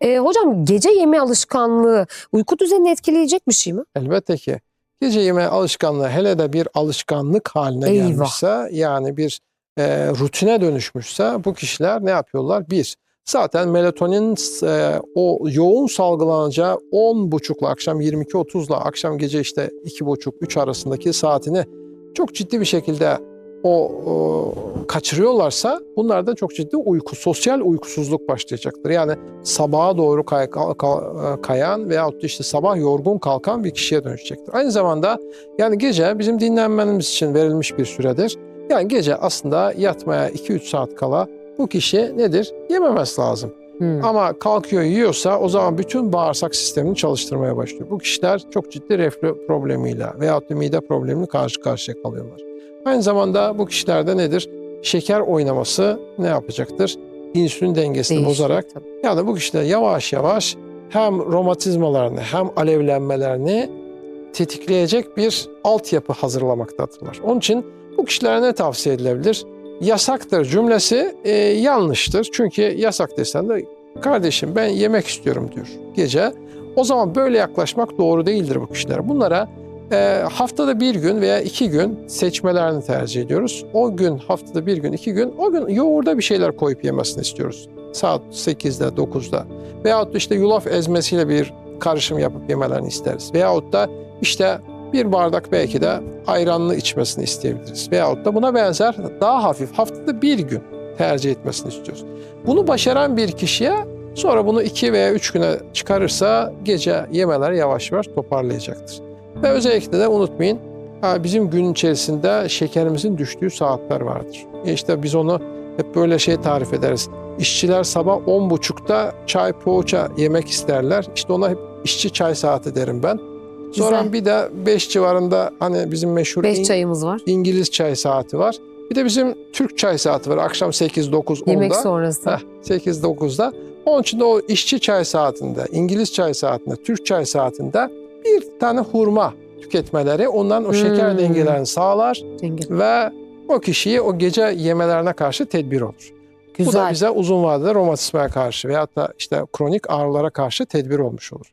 E, hocam gece yeme alışkanlığı uyku düzenini etkileyecek bir şey mi? Elbette ki. Gece yeme alışkanlığı hele de bir alışkanlık haline Eyvah. gelmişse yani bir e, rutine dönüşmüşse bu kişiler ne yapıyorlar? Bir, zaten melatonin e, o yoğun salgılanacağı 10.30 ile akşam 22.30 ile akşam gece işte 2.30-3 arasındaki saatini çok ciddi bir şekilde o, o kaçırıyorlarsa bunlarda çok ciddi uyku, sosyal uykusuzluk başlayacaktır. Yani sabaha doğru kay, kal- kayan veyahut işte sabah yorgun kalkan bir kişiye dönüşecektir. Aynı zamanda yani gece bizim dinlenmemiz için verilmiş bir süredir. Yani gece aslında yatmaya 2-3 saat kala bu kişi nedir? Yememesi lazım. Hmm. Ama kalkıyor yiyorsa o zaman bütün bağırsak sistemini çalıştırmaya başlıyor. Bu kişiler çok ciddi reflü problemiyle veyahut da mide problemini karşı karşıya kalıyorlar. Aynı zamanda bu kişilerde nedir? Şeker oynaması ne yapacaktır? İnsülin dengesini Değişiyor bozarak tabii. yani bu kişiler yavaş yavaş hem romatizmalarını hem alevlenmelerini tetikleyecek bir altyapı hazırlamaktadırlar. Onun için bu kişilere ne tavsiye edilebilir? Yasaktır cümlesi e, yanlıştır. Çünkü yasak desen de kardeşim ben yemek istiyorum diyor gece. O zaman böyle yaklaşmak doğru değildir bu kişilere. Bunlara e, haftada bir gün veya iki gün seçmelerini tercih ediyoruz. O gün haftada bir gün iki gün o gün yoğurda bir şeyler koyup yemesini istiyoruz. Saat 8'de 9'da. Veyahut işte yulaf ezmesiyle bir karışım yapıp yemelerini isteriz. Veyahut da işte bir bardak belki de ayranlı içmesini isteyebiliriz. Veyahut da buna benzer daha hafif haftada bir gün tercih etmesini istiyoruz. Bunu başaran bir kişiye sonra bunu iki veya üç güne çıkarırsa gece yemeler yavaş yavaş toparlayacaktır. Ve özellikle de unutmayın bizim gün içerisinde şekerimizin düştüğü saatler vardır. E işte biz onu hep böyle şey tarif ederiz. İşçiler sabah 10.30'da çay poğaça yemek isterler. İşte ona hep işçi çay saati derim ben. Sonra Güzel. bir de 5 civarında hani bizim meşhur Beş İng- çayımız var. İngiliz çay saati var. Bir de bizim Türk çay saati var. Akşam 8-9-10'da. Yemek sonrası. Heh, 8-9'da. Onun için de o işçi çay saatinde, İngiliz çay saatinde, Türk çay saatinde bir tane hurma tüketmeleri ondan o şeker Hmm. dengelerini sağlar Cengiz. ve o kişiyi o gece yemelerine karşı tedbir olur. Bu da Güzel. bize uzun vadede romatizmaya karşı veyahut da işte kronik ağrılara karşı tedbir olmuş olur.